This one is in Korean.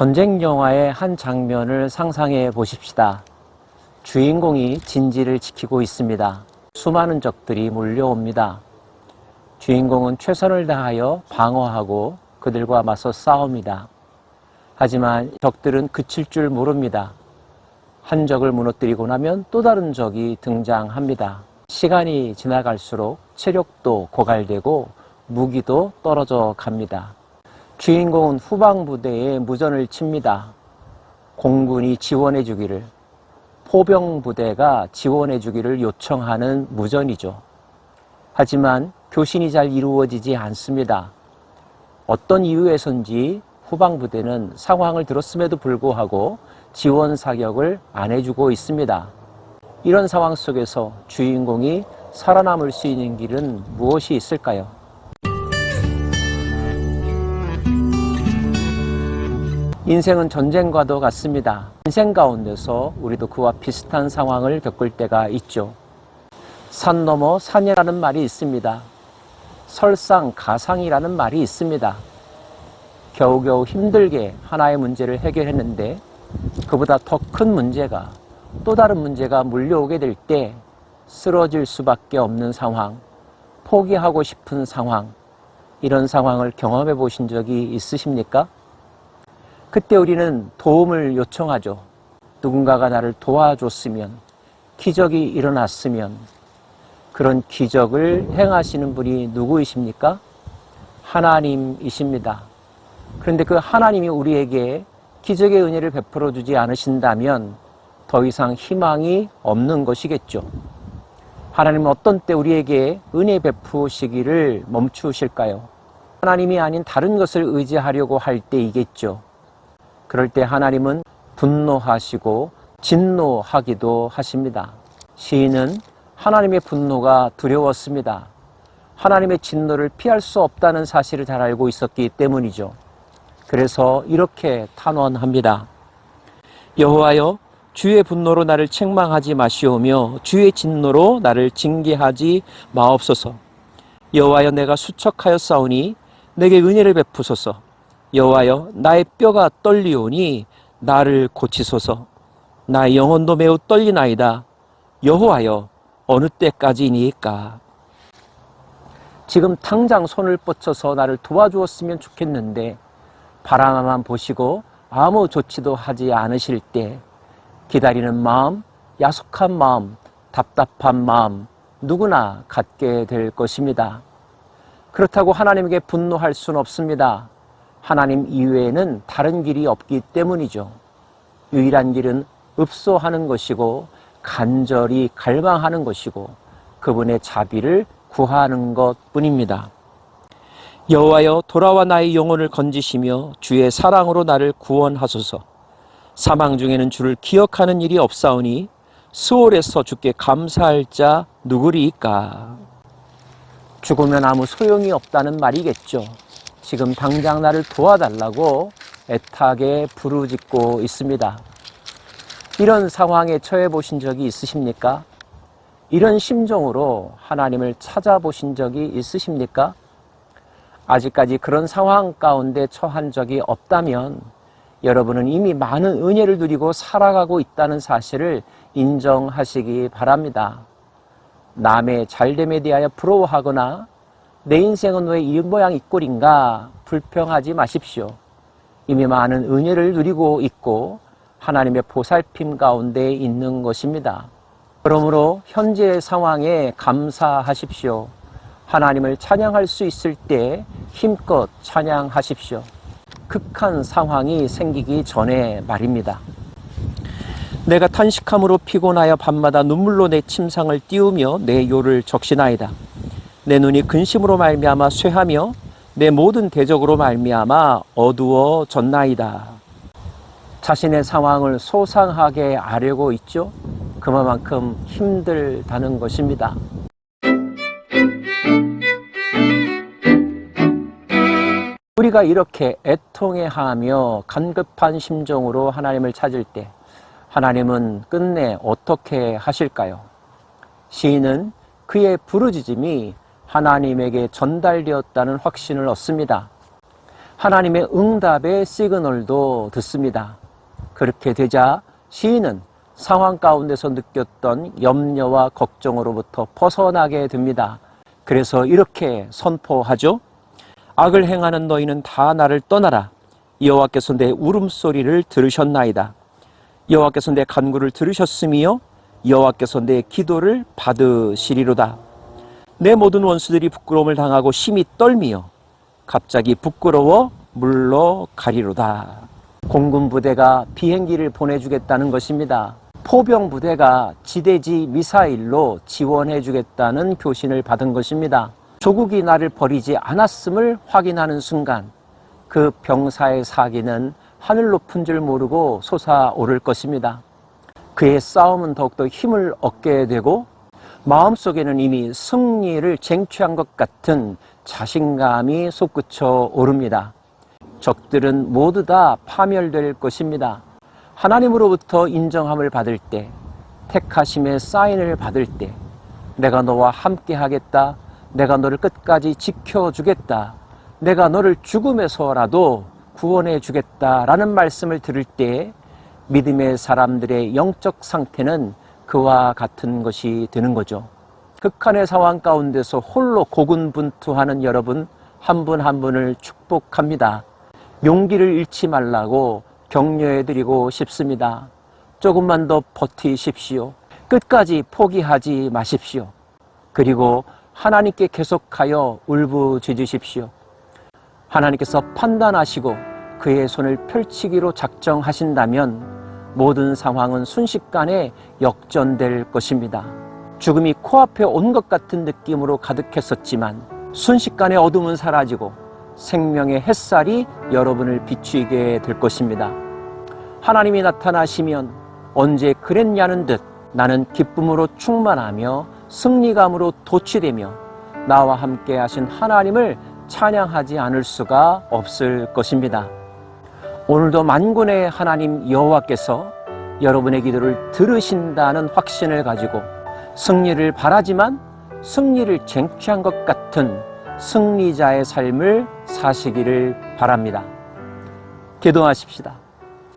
전쟁 영화의 한 장면을 상상해 보십시다. 주인공이 진지를 지키고 있습니다. 수많은 적들이 몰려옵니다. 주인공은 최선을 다하여 방어하고 그들과 맞서 싸웁니다. 하지만 적들은 그칠 줄 모릅니다. 한 적을 무너뜨리고 나면 또 다른 적이 등장합니다. 시간이 지나갈수록 체력도 고갈되고 무기도 떨어져 갑니다. 주인공은 후방부대에 무전을 칩니다. 공군이 지원해 주기를, 포병부대가 지원해 주기를 요청하는 무전이죠. 하지만 교신이 잘 이루어지지 않습니다. 어떤 이유에선지 후방부대는 상황을 들었음에도 불구하고 지원 사격을 안 해주고 있습니다. 이런 상황 속에서 주인공이 살아남을 수 있는 길은 무엇이 있을까요? 인생은 전쟁과도 같습니다. 인생 가운데서 우리도 그와 비슷한 상황을 겪을 때가 있죠. 산 넘어 산이라는 말이 있습니다. 설상 가상이라는 말이 있습니다. 겨우겨우 힘들게 하나의 문제를 해결했는데 그보다 더 큰 문제가 또 다른 문제가 물려오게 될 때 쓰러질 수밖에 없는 상황, 포기하고 싶은 상황, 이런 상황을 경험해 보신 적이 있으십니까? 그때 우리는 도움을 요청하죠. 누군가가 나를 도와줬으면, 기적이 일어났으면, 그런 기적을 행하시는 분이 누구이십니까? 하나님이십니다. 그런데 그 하나님이 우리에게 기적의 은혜를 베풀어 주지 않으신다면 더 이상 희망이 없는 것이겠죠. 하나님은 어떤 때 우리에게 은혜 베푸시기를 멈추실까요? 하나님이 아닌 다른 것을 의지하려고 할 때이겠죠. 그럴 때 하나님은 분노하시고 진노하기도 하십니다. 시인은 하나님의 분노가 두려웠습니다. 하나님의 진노를 피할 수 없다는 사실을 잘 알고 있었기 때문이죠. 그래서 이렇게 탄원합니다. 여호와여 주의 분노로 나를 책망하지 마시오며 주의 진노로 나를 징계하지 마옵소서. 여호와여 내가 수척하여 싸우니 내게 은혜를 베푸소서. 여호와여 나의 뼈가 떨리오니 나를 고치소서. 나의 영혼도 매우 떨리나이다. 여호와여 어느 때까지니까? 지금 당장 손을 뻗쳐서 나를 도와주었으면 좋겠는데 바라만 보시고 아무 조치도 하지 않으실 때 기다리는 마음, 야속한 마음, 답답한 마음 누구나 갖게 될 것입니다. 그렇다고 하나님에게 분노할 수는 없습니다. 하나님 이외에는 다른 길이 없기 때문이죠. 유일한 길은 읍소하는 것이고 간절히 갈망하는 것이고 그분의 자비를 구하는 것 뿐입니다. 여호와여 돌아와 나의 영혼을 건지시며 주의 사랑으로 나를 구원하소서. 사망 중에는 주를 기억하는 일이 없사오니 수월에서 주께 감사할 자 누구리이까? 죽으면 아무 소용이 없다는 말이겠죠. 지금 당장 나를 도와달라고 애타게 부르짖고 있습니다. 이런 상황에 처해 보신 적이 있으십니까? 이런 심정으로 하나님을 찾아보신 적이 있으십니까? 아직까지 그런 상황 가운데 처한 적이 없다면 여러분은 이미 많은 은혜를 누리고 살아가고 있다는 사실을 인정하시기 바랍니다. 남의 잘됨에 대하여 부러워하거나 내 인생은 왜 이 모양 이 꼴인가 불평하지 마십시오. 이미 많은 은혜를 누리고 있고 하나님의 보살핌 가운데 있는 것입니다. 그러므로 현재의 상황에 감사하십시오. 하나님을 찬양할 수 있을 때 힘껏 찬양하십시오. 극한 상황이 생기기 전에 말입니다. 내가 탄식함으로 피곤하여 밤마다 눈물로 내 침상을 띄우며 내 요를 적시나이다. 내 눈이 근심으로 말미암아 쇠하며 내 모든 대적으로 말미암아 어두워졌나이다. 자신의 상황을 소상하게 아려고 있죠. 그만큼 힘들다는 것입니다. 우리가 이렇게 애통해하며 간급한 심정으로 하나님을 찾을 때 하나님은 끝내 어떻게 하실까요? 시인은 그의 부르짖음이 하나님에게 전달되었다는 확신을 얻습니다. 하나님의 응답의 시그널도 듣습니다. 그렇게 되자 시인은 상황 가운데서 느꼈던 염려와 걱정으로부터 벗어나게 됩니다. 그래서 이렇게 선포하죠. 악을 행하는 너희는 다 나를 떠나라. 여호와께서 내 울음소리를 들으셨나이다. 여호와께서 내 간구를 들으셨으며 여호와께서 내 기도를 받으시리로다. 내 모든 원수들이 부끄러움을 당하고 심히 떨미어 갑자기 부끄러워 물러가리로다. 공군 부대가 비행기를 보내주겠다는 것입니다. 포병 부대가 지대지 미사일로 지원해 주겠다는 교신을 받은 것입니다. 조국이 나를 버리지 않았음을 확인하는 순간 그 병사의 사기는 하늘 높은 줄 모르고 솟아오를 것입니다. 그의 싸움은 더욱더 힘을 얻게 되고 마음속에는 이미 승리를 쟁취한 것 같은 자신감이 솟구쳐 오릅니다. 적들은 모두 다 파멸될 것입니다. 하나님으로부터 인정함을 받을 때, 택하심의 사인을 받을 때, 내가 너와 함께 하겠다. 내가 너를 끝까지 지켜주겠다. 내가 너를 죽음에서라도 구원해 주겠다라는 말씀을 들을 때 믿음의 사람들의 영적 상태는 그와 같은 것이 되는 거죠. 극한의 상황 가운데서 홀로 고군분투하는 여러분 한분한 분을 축복합니다. 용기를 잃지 말라고 격려해 드리고 싶습니다. 조금만 더 버티십시오. 끝까지 포기하지 마십시오. 그리고 하나님께 계속하여 울부짖으십시오. 하나님께서 판단하시고 그의 손을 펼치기로 작정하신다면 모든 상황은 순식간에 역전될 것입니다. 죽음이 코앞에 온 것 같은 느낌으로 가득했었지만 순식간에 어둠은 사라지고 생명의 햇살이 여러분을 비추게 될 것입니다. 하나님이 나타나시면 언제 그랬냐는 듯 나는 기쁨으로 충만하며 승리감으로 도취되며 나와 함께 하신 하나님을 찬양하지 않을 수가 없을 것입니다. 오늘도 만군의 하나님 여호와께서 여러분의 기도를 들으신다는 확신을 가지고 승리를 바라지만 승리를 쟁취한 것 같은 승리자의 삶을 사시기를 바랍니다. 기도하십시다.